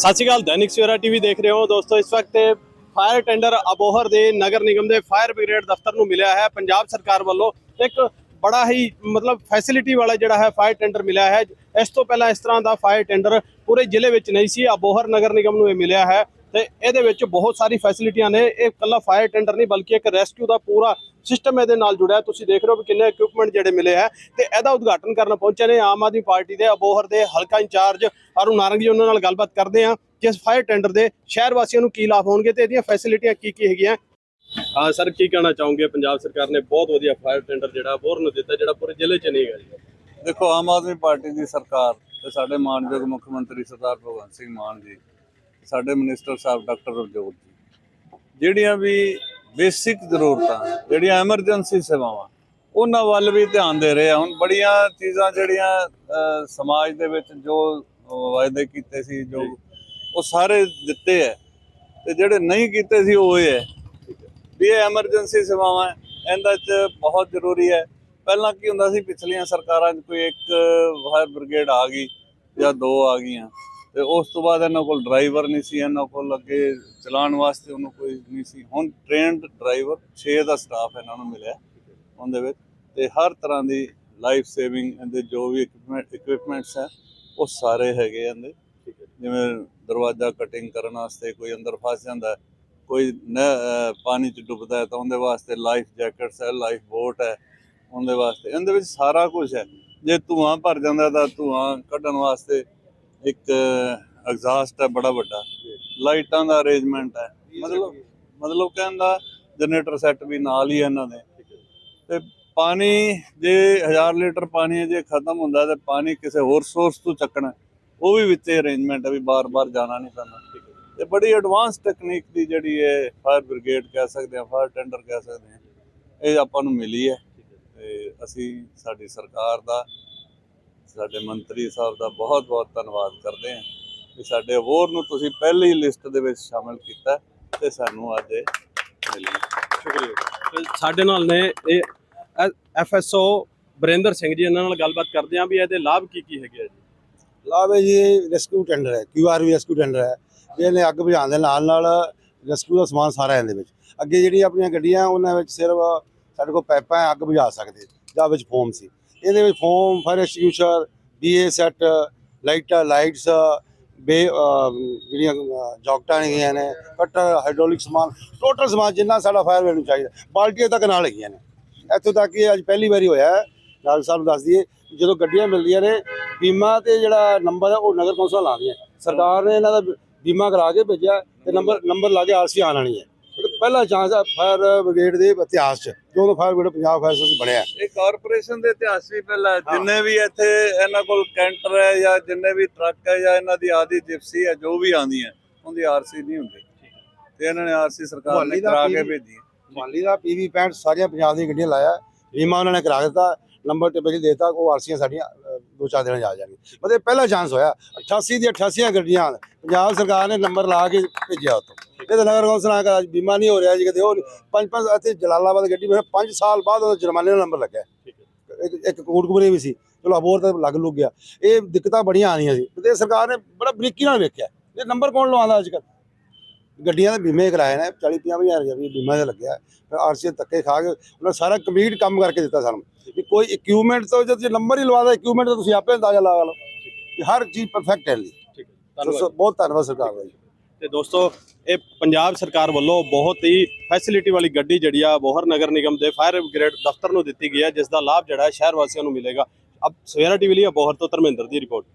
ਸਤਿ ਸ਼੍ਰੀ ਅਕਾਲ, ਦੈਨਿਕ ਸਵੇਰਾ ਟੀਵੀ ਦੇਖ ਰਹੇ ਹੋ ਦੋਸਤੋ, ਇਸ ਵਕਤ ਫਾਇਰ ਟੈਂਡਰ ਅਬੋਹਰ ਦੇ ਨਗਰ ਨਿਗਮ ਦੇ ਫਾਇਰ ਬ੍ਰਿਗੇਡ ਦਫ਼ਤਰ ਨੂੰ ਮਿਲਿਆ ਹੈ। ਪੰਜਾਬ ਸਰਕਾਰ ਵੱਲੋਂ ਇੱਕ ਬੜਾ ਹੀ ਮਤਲਬ ਫੈਸਿਲਿਟੀ ਵਾਲਾ ਜਿਹੜਾ ਹੈ ਫਾਇਰ ਟੈਂਡਰ ਮਿਲਿਆ ਹੈ। ਇਸ ਤੋਂ ਪਹਿਲਾਂ ਇਸ ਤਰ੍ਹਾਂ ਦਾ ਫਾਇਰ ਟੈਂਡਰ ਪੂਰੇ ਜ਼ਿਲ੍ਹੇ ਵਿੱਚ ਨਹੀਂ ਸੀ, ਅਬੋਹਰ ਨਗਰ ਨਿਗਮ ਨੂੰ ਇਹ ਮਿਲਿਆ ਹੈ ਤੇ ਇਹਦੇ ਵਿੱਚ ਬਹੁਤ ਸਾਰੀ ਫੈਸਿਲਿਟੀਆਂ ਨੇ। ਇਹ ਇਕੱਲਾ ਫਾਇਰ ਟੈਂਡਰ ਨਹੀਂ, ਬਲਕਿ ਇੱਕ ਰੈਸਕਿਊ ਦਾ ਪੂਰਾ ਸਿਸਟਮ ਇਹਦੇ ਨਾਲ ਜੁੜਿਆ। ਤੁਸੀਂ ਦੇਖ ਰਹੇ ਹੋ ਵੀ ਕਿੰਨੇ ਇਕਵਿਪਮੈਂਟ ਜਿਹੜੇ ਮਿਲੇ ਹੈ ਤੇ ਇਹਦਾ ਉਦਘਾਟਨ ਕਰਨ ਪਹੁੰਚੇ ਨੇ। ਆਮ ਆਦਮੀ ਪਾਰਟੀ ਦੇ ਅਬੋਹਰ ਦੇ ਹਲਕਾ ਇੰਚਾਰਜ ਅਰੁਣ ਨਾਰੰਗ ਜੀ ਉਹਨਾਂ ਨਾਲ ਗੱਲਬਾਤ ਕਰਦੇ ਹਾਂ। ਕਿ ਇਸ ਫਾਇਰ ਟੈਂਡਰ ਦੇ ਸ਼ਹਿਰ ਵਾਸੀਆਂ ਨੂੰ ਕੀ ਲਾਭ ਹੋਣਗੇ ਤੇ ਇਹਦੀਆਂ ਫੈਸਿਲਿਟੀਆਂ ਕੀ ਕੀ ਹੈਗੀਆਂ? ਹਾਂ ਸਰ ਕੀ ਕਹਿਣਾ ਚਾਹੋਗੇ? ਪੰਜਾਬ ਸਰਕਾਰ ਨੇ ਬਹੁਤ ਵਧੀਆ ਫਾਇਰ ਟੈਂਡਰ ਜਿਹੜਾ ਅਬੋਹਰ ਨੂੰ ਦਿੱਤਾ ਜਿਹੜਾ ਪੂਰੇ ਜ਼ਿਲ੍ਹੇ 'ਚ ਨਹੀਂ ਹੈਗਾ। ਜੀ ਦੇਖੋ ਆਮ ਆਦਮੀ ਪਾਰਟੀ ਦੀ ਸਰਕਾਰ ਤੇ ਸਾਡੇ ਮਾਨਯੋਗ ਮੁੱਖ ਮੰਤਰੀ ਸਰਦਾਰ ਭਗਵੰਤ ਸਿੰਘ ਮਾਨ ਜੀ ਸਾਡੇ ਮਿਨਿਸਟਰ ਸਾਹਿਬ ਡਾਕਟਰ ਰਵਜੋਤ ਜੀ ਜਿਹੜੀਆਂ ਵੀ ਬੇਸਿਕ ਜ਼ਰੂਰਤਾਂ ਜਿਹੜੀਆਂ ਐਮਰਜੈਂਸੀ ਸੇਵਾਵਾਂ ਉਹਨਾਂ ਵੱਲ ਵੀ ਧਿਆਨ ਦੇ ਰਹੇ ਆ। ਹੁਣ ਬੜੀਆਂ ਚੀਜ਼ਾਂ ਜਿਹੜੀਆਂ ਸਮਾਜ ਦੇ ਵਿੱਚ ਜੋ ਵਾਅਦੇ ਕੀਤੇ ਸੀ ਜੋ ਉਹ ਸਾਰੇ ਦਿੱਤੇ ਹੈ ਤੇ ਜਿਹੜੇ ਨਹੀਂ ਕੀਤੇ ਸੀ ਉਹ ਇਹ ਹੈ ਵੀ ਇਹ ਐਮਰਜੈਂਸੀ ਸੇਵਾਵਾਂ ਹੈ, ਇਹਦਾ ਚ ਬਹੁਤ ਜ਼ਰੂਰੀ ਹੈ। ਪਹਿਲਾਂ ਕੀ ਹੁੰਦਾ ਸੀ ਪਿਛਲੀਆਂ ਸਰਕਾਰਾਂ 'ਚ ਕੋਈ ਇੱਕ ਫਾਇਰ ਬ੍ਰਿਗੇਡ ਆ ਗਈ ਜਾਂ ਦੋ ਆ ਗਈਆਂ। ਤੇ ਉਸ ਤੋਂ ਬਾਅਦ ਇਹਨਾਂ ਕੋਲ ਡਰਾਈਵਰ ਨਹੀਂ ਸੀ, ਇਹਨਾਂ ਕੋਲ ਅੱਗੇ ਚਲਾਉਣ ਵਾਸਤੇ ਉਹਨੂੰ ਕੋਈ ਨਹੀਂ ਸੀ। ਹੁਣ ਟ੍ਰੇਨਡ ਡਰਾਈਵਰ 6 ਦਾ ਸਟਾਫ ਇਹਨਾਂ ਨੂੰ ਮਿਲਿਆ ਉਹਦੇ ਵਿੱਚ ਤੇ ਹਰ ਤਰ੍ਹਾਂ ਦੀ ਲਾਈਫ ਸੇਵਿੰਗ ਇਹਦੇ ਜੋ ਵੀ ਇਕਵਿਪਮੈਂਟਸ ਹੈ, ਉਹ ਸਾਰੇ ਹੈਗੇ ਇਹਦੇ। ਜਿਵੇਂ ਦਰਵਾਜ਼ਾ ਕਟਿੰਗ ਕਰਨ ਵਾਸਤੇ ਕੋਈ ਅੰਦਰ ਫਸ ਜਾਂਦਾ ਕੋਈ ਨ- ਪਾਣੀ 'ਚ ਡੁੱਬਦਾ ਤਾਂ ਉਹਦੇ ਵਾਸਤੇ ਲਾਈਫ ਜੈਕਟਸ ਹੈ ਲਾਈਫ ਬੋਟ ਹੈ, ਉਹਦੇ ਵਾਸਤੇ। ਇਹਦੇ ਵਿੱਚ ਸਾਰਾ ਕੁਝ ਹੈ। ਜੇ ਧੂਆਂ ਭਰ ਜਾਂਦਾ ਤਾਂ ਧੂਆਂ ਕੱਢਣ ਵਾਸਤੇ ਇੱਕ ਐਗਜ਼ਾਸਟ ਹੈ, ਬੜਾ ਵੱਡਾ। ਲਾਈਟਾਂ ਦਾ ਅਰੇਂਜਮੈਂਟ ਹੈ। ਮਤਲਬ ਮਤਲਬ ਕਹਿੰਦਾ ਜਨਰੇਟਰ ਸੈੱਟ ਵੀ ਨਾਲ ਹੀ ਹੈ ਇਹਨਾਂ ਦੇ। ਤੇ ਪਾਣੀ, ਜੇ 1000 ਲੀਟਰ ਪਾਣੀ ਜੇ ਖਤਮ ਹੁੰਦਾ ਤੇ ਪਾਣੀ ਕਿਸੇ ਹੋਰ ਸੋਰਸ ਤੋਂ ਚੱਕਣਾ ਉਹ ਵੀ ਵਿੱਚ ਅਰੇਂਜਮੈਂਟ ਹੈ ਵੀ ਬਾਰ-ਬਾਰ ਜਾਣਾ ਨਹੀਂ ਪੈਂਦਾ। ਤੇ ਬੜੀ ਐਡਵਾਂਸ ਟੈਕਨੀਕ ਦੀ ਜਿਹੜੀ ਹੈ ਫਾਇਰ ਬ੍ਰਿਗੇਡ ਕਹਿ ਸਕਦੇ ਹਾਂ ਫਾਇਰ ਟੈਂਡਰ ਕਹਿ ਸਕਦੇ ਹਾਂ, ਇਹ ਆਪਾਂ ਨੂੰ ਮਿਲੀ ਹੈ। ਤੇ ਅਸੀਂ, ਸਾਡੀ ਸਰਕਾਰ ਦਾ ਸਾਡੇ ਮੰਤਰੀ ਸਾਹਿਬ ਦਾ ਬਹੁਤ ਬਹੁਤ ਧੰਨਵਾਦ ਕਰਦੇ ਹਾਂ ਕਿ ਸਾਡੇ ਅਵਾਰਡ ਨੂੰ ਤੁਸੀਂ ਪਹਿਲੀ ਲਿਸਟ ਦੇ ਵਿੱਚ ਸ਼ਾਮਲ ਕੀਤਾ ਤੇ ਸਾਨੂੰ ਅੱਜ ਮਿਲੀ। ਸ਼ੁਕਰੀਆ। ਸਾਡੇ ਨਾਲ ਨੇ ਇਹ ਐਫਐਸਓ ਬਰਿੰਦਰ ਸਿੰਘ ਜੀ ਇਹਨਾਂ ਨਾਲ ਗੱਲਬਾਤ ਕਰਦੇ ਹਾਂ ਵੀ ਇਹਦੇ ਲਾਭ ਕੀ ਕੀ ਹੈਗੇ ਆ ਜੀ। ਲਾਭ ਹੈ ਜੀ ਰੈਸਕਿਊ ਟੈਂਡਰ ਹੈ ਕਿਊਆਰਵੀ ਰੈਸਕਿਊ ਟੈਂਡਰ ਹੈ। ਜਿਹਨੇ ਅੱਗ ਬੁਝਾਉਣ ਦੇ ਨਾਲ ਨਾਲ ਰੈਸਕਿਊ ਦਾ ਸਮਾਨ ਸਾਰਾ ਇਹਦੇ ਵਿੱਚ। ਅੱਗੇ ਜਿਹੜੀ ਆਪਣੀਆਂ ਗੱਡੀਆਂ ਉਹਨਾਂ ਵਿੱਚ ਸਿਰਫ ਸਾਡੇ ਕੋਲ ਪਾਈਪਾਂ ਹੈ, ਅੱਗ ਬੁਝਾ ਸਕਦੇ ਜਾਂ ਵਿੱਚ ਫੋਮ ਸੀ। ਇਹਦੇ ਵਿੱਚ foam fire extinguisher BA set ਲਾਈਟਾਂ ਲਾਈਟਸ ਬੇ ਜਿਹੜੀਆਂ ਅਹ, ਜੌਕਟਾਂ ਹੈਗੀਆਂ ਨੇ ਕਟਰ ਹਾਈਡ੍ਰੋਲਿਕ ਸਮਾਨ ਟੋਟਲ ਸਮਾਨ ਜਿੰਨਾ ਸਾਡਾ ਫਾਇਰ ਨੂੰ ਚਾਹੀਦਾ। ਬਾਲਟੀਆਂ ਤੱਕ ਨਾਲ ਹੈਗੀਆਂ ਨੇ। ਇੱਥੋਂ ਤੱਕ ਕਿ ਅੱਜ ਪਹਿਲੀ ਵਾਰੀ ਹੋਇਆ ਹੈ। ਨਾਲ ਸਾਹਿਬ ਨੂੰ ਦੱਸ ਦਈਏ ਜਦੋਂ ਗੱਡੀਆਂ ਮਿਲਦੀਆਂ ਨੇ ਬੀਮਾ ਤੇ ਜਿਹੜਾ ਨੰਬਰ ਹੈ ਉਹ ਨਗਰ ਕੌਂਸਲ ਲਾਉਂਦੀਆਂ ਸਰਕਾਰ ਨੇ ਇਹਨਾਂ ਦਾ ਬੀਮਾ ਕਰਾ ਕੇ ਭੇਜਿਆ ਤੇ ਨੰਬਰ ਨੰਬਰ ਲਾ ਕੇ ਆਰਸੀ ਆਣ ਆਣੀ ਹੈ। ਪਹਿਲਾ ਚਾਂਸ ਹੈ ਫਾਇਰ ਬ੍ਰਿਗੇਡ ਦੇ ਇਤਿਹਾਸ 'ਚ। ਜਦੋਂ fire brigade Punjab fire service ਬਣਿਆ ਇਹ ਕਾਰਪੋਰੇਸ਼ਨ ਦੇ ਇਤਿਹਾਸ ਵੀ ਪਹਿਲਾਂ ਹੈ। ਜਿੰਨੇ ਵੀ ਇੱਥੇ ਇਹਨਾਂ ਕੋਲ ਕੈਂਟਰ ਹੈ ਜਾਂ ਜਿੰਨੇ ਵੀ ਟਰੱਕ ਹੈ ਜਾਂ ਇਹਨਾਂ ਦੀ ਆਦੀ ਜਿਪਸੀ ਹੈ ਜੋ ਵੀ ਆਉਂਦੀਆਂ ਉਹਦੀ ਆਰਸੀ ਨਹੀਂ ਹੁੰਦੀ। ਤੇ ਇਹਨਾਂ ਨੇ ਆਰਸੀ ਸਰਕਾਰ ਨੇ ਮੁਹਾਲੀ ਦਾ ਕਰਾ ਕੇ PV ਭੇਜੀ ਹੈ। ਮਾਲੀ ਦਾ ਪੀਵੀ 65 ਸਾਰੀਆਂ ਪੰਜਾਬ ਦੀਆਂ ਗੱਡੀਆਂ ਲਾਇਆ ਬੀਮਾ ਉਹਨਾਂ ਨੇ ਕਰਾ ਦਿੱਤਾ ਨੰਬਰ ਤੇ ਬਿਜਲੀ ਦੇਤਾ ਉਹ ਆਰਸੀਆਂ ਸਾਡੀਆਂ ਦੋ ਚਾਰ ਦਿਨਾਂ 'ਚ ਆ ਜਾਣਗੀਆਂ। ਮਤਲਬ ਪਹਿਲਾ ਚਾਂਸ ਹੋਇਆ 88 ਦੀ 88 ਗੱਡੀਆਂ ਪੰਜਾਬ ਸਰਕਾਰ ਨੇ ਨੰਬਰ ਲਾ ਕੇ ਭੇਜਿਆ ਉਤੋਂ ਇਹ ਤਾਂ ਨਗਰ ਕੌਂਸਲ ਆ ਅੱਜ ਬੀਮਾ ਨਹੀਂ ਹੋ ਰਿਹਾ ਜੀ ਕਿਤੇ ਉਹ। ਪੰਜ ਪੰਜ ਇੱਥੇ ਜਲਾਲਾਬਾਦ ਗੱਡੀ ਵਿੱਚ 5 ਸਾਲ ਬਾਅਦ ਉਹਦਾ ਜੁਰਮਾਨੇ ਦਾ ਨੰਬਰ ਲੱਗਾ ਇੱਕ ਇੱਕ ਕੋਟਕਪੁਰੇ ਵੀ ਸੀ। ਚਲੋ ਅਬੋਰ ਤਾਂ ਲੱਗ ਲੁੱਗ ਗਿਆ। ਇਹ ਦਿੱਕਤਾਂ ਬੜੀਆਂ ਆਣੀਆਂ ਸੀ। ਤੇ ਸਰਕਾਰ ਨੇ ਬੜਾ ਬਰੀਕੀ ਨਾਲ ਵੇਖਿਆ। ਇਹ ਨੰਬਰ ਕੌਣ ਲਵਾਉਂਦਾ ਅੱਜ ਕੱਲ੍ਹ ਗੱਡੀਆਂ ਦੇ ਬੀਮੇ ਕਰਾਏ ਨੇ 40 50 ਹਜ਼ਾਰ ਰੁਪਏ ਬੀਮਾ ਦਾ ਲੱਗਿਆ। ਫਿਰ ਆਰਸੀ ਧੱਕੇ ਖਾ ਕੇ ਉਹਨਾਂ ਸਾਰਾ ਕੰਪਲੀਟ ਕੰਮ ਕਰਕੇ ਦਿੱਤਾ ਸਾਨੂੰ। ਵੀ ਕੋਈ ਇਕਵਿਪਮੈਂਟ ਤੋਂ ਜੇ ਨੰਬਰ ਹੀ ਲਵਾਦਾ ਇਕਵਿਪਮੈਂਟ ਤਾਂ ਤੁਸੀਂ ਆਪੇ ਅੰਦਾਜ਼ਾ ਲਾ ਲਓ। ਕਿ ਹਰ ਚੀਜ਼ ਪਰਫੈਕਟ ਹੈ ਲਈ ਠੀਕ ਹੈ। ਧੰਨਵਾਦ। ਸੋ ਬਹੁਤ ਧੰਨਵਾਦ ਸਰਕਾਰ ਦਾ ਜੀ। ਤੇ ਦੋਸਤੋ ਇਹ ਪੰਜਾਬ ਸਰਕਾਰ ਵੱਲੋਂ ਬਹੁਤ ਹੀ ਫੈਸਿਲਿਟੀ ਵਾਲੀ ਗੱਡੀ ਜਿਹੜੀ ਆ ਬੋਹਰ ਨਗਰ ਨਿਗਮ ਦੇ ਫਾਇਰ ਬ੍ਰਿਗੇਡ ਦਫ਼ਤਰ ਨੂੰ ਦਿੱਤੀ ਗਈ ਹੈ ਜਿਸ ਦਾ ਲਾਭ ਜਿਹੜਾ ਸ਼ਹਿਰ ਵਾਸੀਆਂ ਨੂੰ ਮਿਲੇਗਾ। ਅਬ ਸਵੇਰਾ ਟੀਵੀ ਲਈ ਬੋਹਰ ਤੋਂ ਧਰਮਿੰਦਰ ਦੀ ਰਿਪੋਰਟ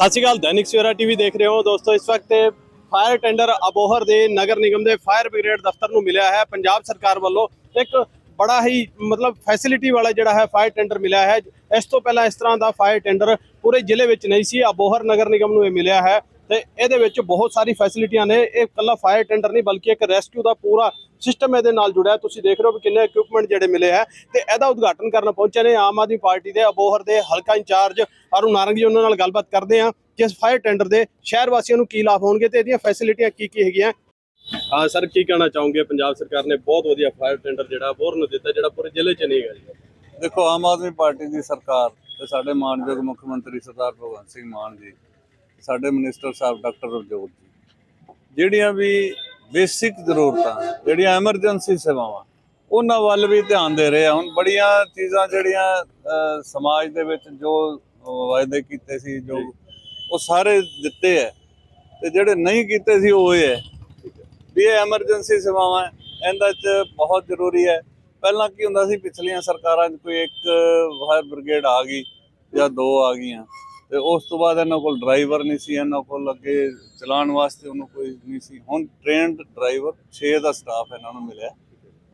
ਸਤਿ ਸ਼੍ਰੀ ਅਕਾਲ, ਦੈਨਿਕ ਸਵੇਰਾ ਟੀਵੀ ਦੇਖ ਰਹੇ ਹੋ। ਦੋਸਤੋ, ਇਸ ਵਕਤ ਫਾਇਰ ਟੈਂਡਰ ਅਬੋਹਰ ਦੇ ਨਗਰ ਨਿਗਮ ਦੇ ਫਾਇਰ ਬ੍ਰਿਗੇਡ ਦਫ਼ਤਰ ਨੂੰ ਮਿਲਿਆ ਹੈ। ਪੰਜਾਬ ਸਰਕਾਰ ਵੱਲੋਂ ਇੱਕ ਬੜਾ ਹੀ ਮਤਲਬ ਫੈਸਿਲਿਟੀ ਵਾਲਾ ਜਿਹੜਾ ਹੈ ਫਾਇਰ ਟੈਂਡਰ ਮਿਲਿਆ ਹੈ। ਇਸ ਤੋਂ ਪਹਿਲਾਂ ਇਸ ਤਰ੍ਹਾਂ ਦਾ ਫਾਇਰ ਟੈਂਡਰ ਪੂਰੇ ਜ਼ਿਲ੍ਹੇ ਵਿੱਚ ਨਹੀਂ ਸੀ। ਅਬੋਹਰ ਨਗਰ ਨਿਗਮ ਨੂੰ ਇਹ ਮਿਲਿਆ ਹੈ। ਤੇ ਇਹਦੇ ਵਿੱਚ ਬਹੁਤ ਸਾਰੀ ਫੈਸਿਲਿਟੀਆਂ ਨੇ। ਇਹ ਕੱਲਾ ਫਾਇਰ ਟੈਂਡਰ ਨਹੀਂ ਬਲਕਿ ਇੱਕ ਰੈਸਕਿਊ ਦਾ ਪੂਰਾ ਸਿਸਟਮ ਇਹਦੇ ਨਾਲ ਜੁੜਿਆ। ਤੁਸੀਂ ਦੇਖ ਰਹੇ ਹੋ ਵੀ ਕਿੰਨੇ ਇਕਵਿਪਮੈਂਟ ਜਿਹੜੇ ਮਿਲੇ ਹੈ ਤੇ ਇਹਦਾ ਉਦਘਾਟਨ ਕਰਨ ਪਹੁੰਚੇ ਨੇ ਆਮ ਆਦਮੀ ਪਾਰਟੀ ਦੇ ਅਬੋਹਰ ਦੇ ਹਲਕਾ ਇੰਚਾਰਜ ਅਰੁਣ ਨਾਰੰਗ ਜੀ ਉਹਨਾਂ ਨਾਲ ਗੱਲਬਾਤ ਕਰਦੇ ਹਾਂ ਕਿ ਇਸ ਫਾਇਰ ਟੈਂਡਰ ਦੇ ਸ਼ਹਿਰ ਵਾਸੀਆਂ ਨੂੰ ਕੀ ਲਾਭ ਹੋਣਗੇ ਤੇ ਇਹਦੀਆਂ ਫੈਸਿਲਿਟੀਆਂ ਕੀ ਕੀ ਹੈਗੀਆਂ। ਹਾਂ ਸਰ ਕੀ ਕਹਿਣਾ ਚਾਹੋਗੇ? ਪੰਜਾਬ ਸਰਕਾਰ ਨੇ ਬਹੁਤ ਵਧੀਆ ਫਾਇਰ ਟੈਂਡਰ ਜਿਹੜਾ ਅਬੋਹਰ ਨੂੰ ਦਿੱਤਾ ਜਿਹੜਾ ਪੂਰੇ ਜ਼ਿਲ੍ਹੇ 'ਚ ਨਹੀਂ ਹੈਗਾ ਜੀ। ਦੇਖੋ ਆਮ ਆਦਮੀ ਪਾਰਟੀ ਦੀ ਸਰਕਾਰ ਤੇ ਸਾਡੇ ਮਾਨਯੋਗ ਮੁੱਖ ਮੰਤਰੀ ਸਰਦਾਰ ਭਗਵੰਤ ਸਿੰਘ ਮਾਨ ਜੀ ਸਾਡੇ ਮਿਨਿਸਟਰ ਸਾਹਿਬ ਡਾਕਟਰ ਰਵਜੋਤ ਜੀ ਜਿਹੜੀਆਂ ਵੀ ਬੇਸਿਕ ਜ਼ਰੂਰਤਾਂ ਜਿਹੜੀਆਂ ਐਮਰਜੈਂਸੀ ਸੇਵਾਵਾਂ ਉਹਨਾਂ ਵੱਲ ਵੀ ਧਿਆਨ ਦੇ ਰਹੇ ਆ। ਹੁਣ ਬੜੀਆਂ ਚੀਜ਼ਾਂ ਜਿਹੜੀਆਂ ਸਮਾਜ ਦੇ ਵਿੱਚ ਜੋ ਵਾਅਦੇ ਕੀਤੇ ਸੀ ਜੋ ਉਹ ਸਾਰੇ ਦਿੱਤੇ ਹੈ ਤੇ ਜਿਹੜੇ ਨਹੀਂ ਕੀਤੇ ਸੀ ਉਹ ਇਹ ਹੈ ਵੀ ਇਹ ਐਮਰਜੈਂਸੀ ਸੇਵਾਵਾਂ ਇਹਦਾ ਚ ਬਹੁਤ ਜ਼ਰੂਰੀ ਹੈ ਪਹਿਲਾਂ ਕੀ ਹੁੰਦਾ ਸੀ ਪਿਛਲੀਆਂ ਸਰਕਾਰਾਂ 'ਚ ਕੋਈ ਇੱਕ ਫਾਇਰ ਬ੍ਰਿਗੇਡ ਆ ਗਈ ਜਾਂ ਦੋ ਆ ਗਈਆਂ। ਤੇ ਉਸ ਤੋਂ ਬਾਅਦ ਇਹਨਾਂ ਕੋਲ ਡਰਾਈਵਰ ਨਹੀਂ ਸੀ, ਇਹਨਾਂ ਕੋਲ ਅੱਗੇ ਚਲਾਉਣ ਵਾਸਤੇ ਉਹਨੂੰ ਕੋਈ ਨਹੀਂ ਸੀ। ਹੁਣ ਟ੍ਰੇਨਡ ਡਰਾਈਵਰ 6 ਦਾ ਸਟਾਫ ਇਹਨਾਂ ਨੂੰ ਮਿਲਿਆ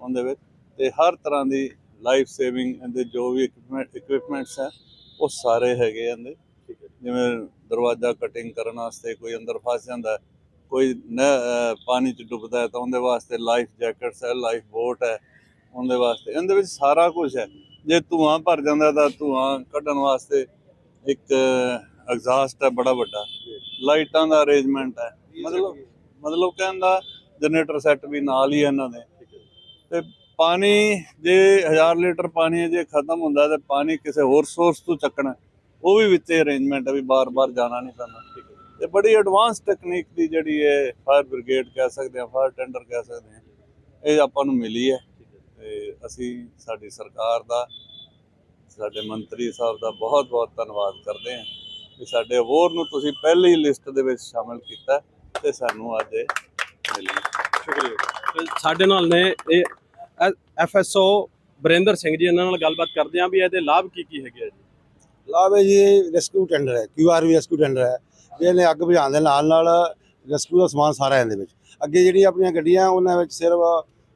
ਉਹਦੇ ਵਿੱਚ ਤੇ ਹਰ ਤਰ੍ਹਾਂ ਦੀ ਲਾਈਫ ਸੇਵਿੰਗ ਇਹਦੇ ਜੋ ਵੀ ਇਕਵਿਪਮੈਂਟਸ ਹੈ, ਉਹ ਸਾਰੇ ਹੈਗੇ ਇਹਦੇ। ਜਿਵੇਂ ਦਰਵਾਜ਼ਾ ਕਟਿੰਗ ਕਰਨ ਵਾਸਤੇ ਕੋਈ ਅੰਦਰ ਫਸ ਜਾਂਦਾ ਕੋਈ ਨ ਪਾਣੀ 'ਚ ਡੁੱਬਦਾ ਹੈ ਤਾਂ ਉਹਦੇ ਵਾਸਤੇ ਲਾਈਫ ਜੈਕਟਸ ਹੈ ਲਾਈਫ ਬੋਟ ਹੈ, ਉਹਦੇ ਵਾਸਤੇ। ਇਹਦੇ ਵਿੱਚ ਸਾਰਾ ਕੁਝ ਹੈ। ਜੇ ਧੂਆਂ ਭਰ ਜਾਂਦਾ ਤਾਂ ਧੂਆਂ ਕੱਢਣ ਵਾਸਤੇ ਇੱਕ ਐਗਜ਼ਾਸਟ ਹੈ, ਬੜਾ ਵੱਡਾ। ਲਾਈਟਾਂ ਦਾ ਅਰੇਂਜਮੈਂਟ ਹੈ। ਮਤਲਬ ਮਤਲਬ ਕਹਿੰਦਾ ਜਨਰੇਟਰ ਸੈੱਟ ਵੀ ਨਾਲ ਹੀ ਹੈ ਇਹਨਾਂ ਦੇ। ਤੇ ਪਾਣੀ, ਜੇ 1000 ਲੀਟਰ ਪਾਣੀ ਹੈ ਜੇ ਖਤਮ ਹੁੰਦਾ ਤੇ ਪਾਣੀ ਕਿਸੇ ਹੋਰ ਸੋਰਸ ਤੋਂ ਚੱਕਣਾ ਉਹ ਵੀ ਵਿੱਚ ਅਰੇਂਜਮੈਂਟ ਹੈ ਵੀ ਬਾਰ-ਬਾਰ ਜਾਣਾ ਨਹੀਂ ਪੈਂਦਾ। ਤੇ ਬੜੀ ਐਡਵਾਂਸ ਟੈਕਨੀਕ ਦੀ ਜਿਹੜੀ ਹੈ ਫਾਇਰ ਬ੍ਰਿਗੇਡ ਕਹਿ ਸਕਦੇ ਆ ਫਾਇਰ ਟੈਂਡਰ ਕਹਿ ਸਕਦੇ ਆ ਇਹ ਆਪਾਂ ਨੂੰ ਮਿਲੀ ਹੈ। ਤੇ ਅਸੀਂ, ਸਾਡੀ ਸਰਕਾਰ ਦਾ ਸਾਡੇ ਮੰਤਰੀ ਸਾਹਿਬ ਦਾ ਬਹੁਤ ਬਹੁਤ ਧੰਨਵਾਦ ਕਰਦੇ ਹਾਂ ਕਿ ਸਾਡੇ ਅਵਾਰਡ ਨੂੰ ਤੁਸੀਂ ਪਹਿਲੀ ਲਿਸਟ ਦੇ ਵਿੱਚ ਸ਼ਾਮਲ ਕੀਤਾ ਤੇ ਸਾਨੂੰ ਅੱਜ ਮਿਲੀ। ਸ਼ੁਕਰੀਆ। ਸਾਡੇ ਨਾਲ ਨੇ ਇਹ ਐਫਐਸਓ ਬਰਿੰਦਰ ਸਿੰਘ ਜੀ ਇਹਨਾਂ ਨਾਲ ਗੱਲਬਾਤ ਕਰਦੇ ਹਾਂ ਵੀ ਇਹਦੇ ਲਾਭ ਕੀ ਕੀ ਹੈਗੇ ਆ ਜੀ। ਲਾਭ ਹੈ ਜੀ ਰੈਸਕਿਊ ਟੈਂਡਰ ਹੈ ਕਿਊਆਰਵੀ ਰੈਸਕਿਊ ਟੈਂਡਰ ਹੈ। ਵੀ ਇਹਨੇ ਅੱਗ ਬੁਝਾਉਣ ਦੇ ਨਾਲ ਨਾਲ ਰੈਸਕਿਊ ਦਾ ਸਮਾਨ ਸਾਰਾ ਇਹਦੇ ਵਿੱਚ। ਅੱਗੇ ਜਿਹੜੀ ਆਪਣੀਆਂ ਗੱਡੀਆਂ ਉਹਨਾਂ ਵਿੱਚ ਸਿਰਫ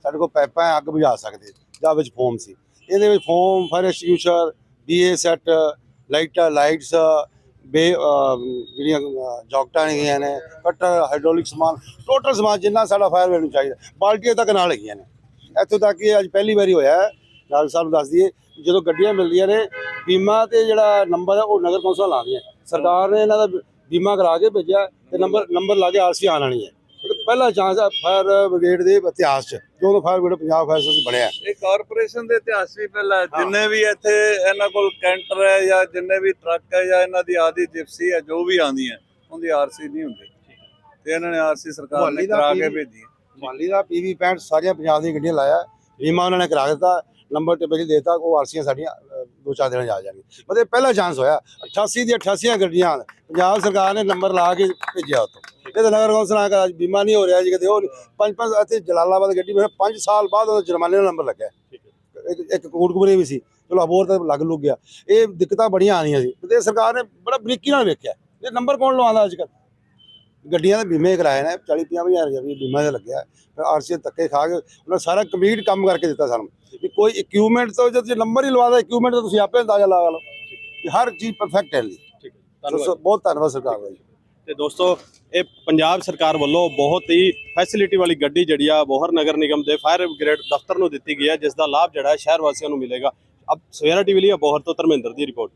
ਸਾਡੇ ਕੋਲ ਪਾਈਪਾਂ ਹੈ, ਅੱਗ ਬੁਝਾ ਸਕਦੇ। ਜਾਂ ਵਿੱਚ ਫੋਮ ਸੀ। ਇਹਦੇ ਵਿੱਚ foam fire extinguisher BA set ਲਾਈਟਾਂ ਲਾਈਟਸ ਬੇ ਜਿਹੜੀਆਂ ਅਹ, ਜੌਕਟਾਂ ਹੈਗੀਆਂ ਨੇ ਕਟਰ ਹਾਈਡ੍ਰੋਲਿਕ ਸਮਾਨ ਟੋਟਲ ਸਮਾਨ ਜਿੰਨਾ ਸਾਡਾ ਫਾਇਰ ਨੂੰ ਚਾਹੀਦਾ। ਬਾਲਟੀਆਂ ਤੱਕ ਨਾਲ ਹੈਗੀਆਂ ਨੇ। ਇੱਥੋਂ ਤੱਕ ਕਿ ਅੱਜ ਪਹਿਲੀ ਵਾਰੀ ਹੋਇਆ ਹੈ। ਨਾਲ ਸਾਹਿਬ ਦੱਸ ਦਈਏ ਜਦੋਂ ਗੱਡੀਆਂ ਮਿਲਦੀਆਂ ਨੇ ਬੀਮਾ ਤੇ ਜਿਹੜਾ ਨੰਬਰ ਹੈ ਉਹ ਨਗਰ ਕੌਂਸਲ ਲਾਉਂਦੀਆਂ। ਸਰਕਾਰ ਨੇ ਇਹਨਾਂ ਦਾ ਬੀਮਾ ਕਰਾ ਕੇ ਭੇਜਿਆ ਤੇ ਨੰਬਰ ਨੰਬਰ ਲਾ ਕੇ ਆਰਸੀ ਆਣ ਆਣੀ ਹੈ। ਪਹਿਲਾ ਚਾਂਸ ਹੈ ਫਾਇਰ ਬ੍ਰਿਗੇਡ ਦੇ ਇਤਿਹਾਸ 'ਚ। ਜਦੋਂ fire brigade Punjab fire service ਬਣਿਆ। ਇਹ ਕਾਰਪੋਰੇਸ਼ਨ ਦੇ ਇਤਿਹਾਸ ਵੀ ਪਹਿਲਾਂ ਜਿੰਨੇ ਵੀ ਇੱਥੇ ਇਹਨਾਂ ਕੋਲ ਕੈਂਟਰ ਹੈ ਜਾਂ ਜਿੰਨੇ ਵੀ ਟਰੱਕ ਹੈ ਜਾਂ ਇਹਨਾਂ ਦੀ ਆਦੀ ਜਿਪਸੀ ਹੈ ਜੋ ਵੀ ਆਉਂਦੀਆਂ ਉਹਦੀ ਆਰਸੀ ਨਹੀਂ ਹੁੰਦੀ। ਤੇ ਇਹਨਾਂ ਨੇ ਆਰਸੀ ਸਰਕਾਰ ਨੇ ਕਰਾ ਕੇ ਭੇਜੀ ਮਾਲੀ ਦਾ ਪੀਵੀ 65 ਸਾਰੀਆਂ ਪੰਜਾਬ ਦੀਆਂ ਗੱਡੀਆਂ ਲਾਇਆ। ਬੀਮਾ ਉਹਨਾਂ ਨੇ ਕਰਾ ਦਿੱਤਾ। ਨੰਬਰ ਤੇ ਬਿਲ ਦੇਤਾ। ਉਹ ਆਰਸੀਆਂ ਸਾਡੀਆਂ ਦੋ ਚਾਰ ਦਿਨਾਂ 'ਚ ਆ ਜਾਣਗੀਆਂ ਮਤਲਬ ਪਹਿਲਾ ਚਾਂਸ ਹੋਇਆ। 88 ਦੀ 88 ਗੱਡੀਆਂ ਪੰਜਾਬ ਸਰਕਾਰ ਨੇ ਨੰਬਰ ਲਾ ਕੇ ਭੇਜਿਆ ਉੱਥੋਂ। ਇਹ ਤਾਂ ਨਗਰ ਕੌਂਸਲ ਆ ਅੱਜ ਬੀਮਾ ਨਹੀਂ ਹੋ ਰਿਹਾ ਜੀ ਕਿਤੇ ਉਹ ਪੰਜ ਪੰਜ ਅਤੇ ਜਲਾਲਾਬਾਦ ਗੱਡੀ ਮੇਰੇ 5 ਸਾਲ ਬਾਅਦ ਉਹਦਾ ਜੁਰਮਾਨੇ ਦਾ ਨੰਬਰ ਲੱਗਿਆ। ਇੱਕ ਇੱਕ ਕੋਟਕਪੁਰੇ ਵੀ ਸੀ। ਚਲੋ ਅਬੋਰ ਤਾਂ ਲੱਗ ਲੁੱਗ ਗਿਆ। ਇਹ ਦਿੱਕਤਾਂ ਬੜੀਆਂ ਆਉਂਦੀਆਂ ਸੀ। ਤੇ ਸਰਕਾਰ ਨੇ ਬੜਾ ਬਰੀਕੀ ਨਾਲ ਵੇਖਿਆ। ਇਹ ਨੰਬਰ ਕੌਣ ਲਵਾਉਂਦਾ ਅੱਜ ਕੱਲ੍ਹ? ਗੱਡੀਆਂ ਦੇ ਬੀਮੇ ਕਰਾਏ ਨੇ। 40 50 ਹਜ਼ਾਰ ਰੁਪਏ ਬੀਮਾ ਤੇ ਲੱਗਿਆ। ਫਿਰ ਆਰਸੀ ਧੱਕੇ ਖਾ ਕੇ ਉਹਨਾਂ ਸਾਰਾ ਕੰਪਲੀਟ ਕੰਮ ਕਰਕੇ ਦਿੱਤਾ ਸਾਨੂੰ। ਵੀ ਕੋਈ ਇਕਵਿਪਮੈਂਟ ਤੋਂ ਜਦ ਨੰਬਰ ਹੀ ਲਵਾਦਾ ਇਕਵਿਪਮੈਂਟ ਤਾਂ ਤੁਸੀਂ ਆਪੇ ਅੰਦਾਜ਼ਾ ਲਾ ਲਓ। ਕਿ ਹਰ ਚੀਜ਼ ਪਰਫੈਕਟ ਹੈ ਲਈ ਠੀਕ ਹੈ। ਧੰਨਵਾਦ। ਸੋ ਬਹੁਤ ਧੰਨਵਾਦ ਸਰਕਾਰ ਦਾ ਜੀ। ਤੇ ਦੋਸਤੋ ਇਹ ਪੰਜਾਬ ਸਰਕਾਰ ਵੱਲੋਂ ਬਹੁਤ ਹੀ ਫੈਸਿਲਿਟੀ ਵਾਲੀ ਗੱਡੀ ਜਿਹੜੀ ਆ ਬੋਹਰ ਨਗਰ ਨਿਗਮ ਦੇ ਫਾਇਰ ਬ੍ਰਿਗੇਡ ਦਫ਼ਤਰ ਨੂੰ ਦਿੱਤੀ ਗਈ ਹੈ ਜਿਸ ਦਾ ਲਾਭ ਜਿਹੜਾ ਸ਼ਹਿਰ ਵਾਸੀਆਂ ਨੂੰ ਮਿਲੇਗਾ। ਅਬ ਸਵੇਰਾ ਟੀਵੀ ਲਈ ਬੋਹਰ ਤੋਂ ਧਰਮਿੰਦਰ ਦੀ ਰਿਪੋਰਟ।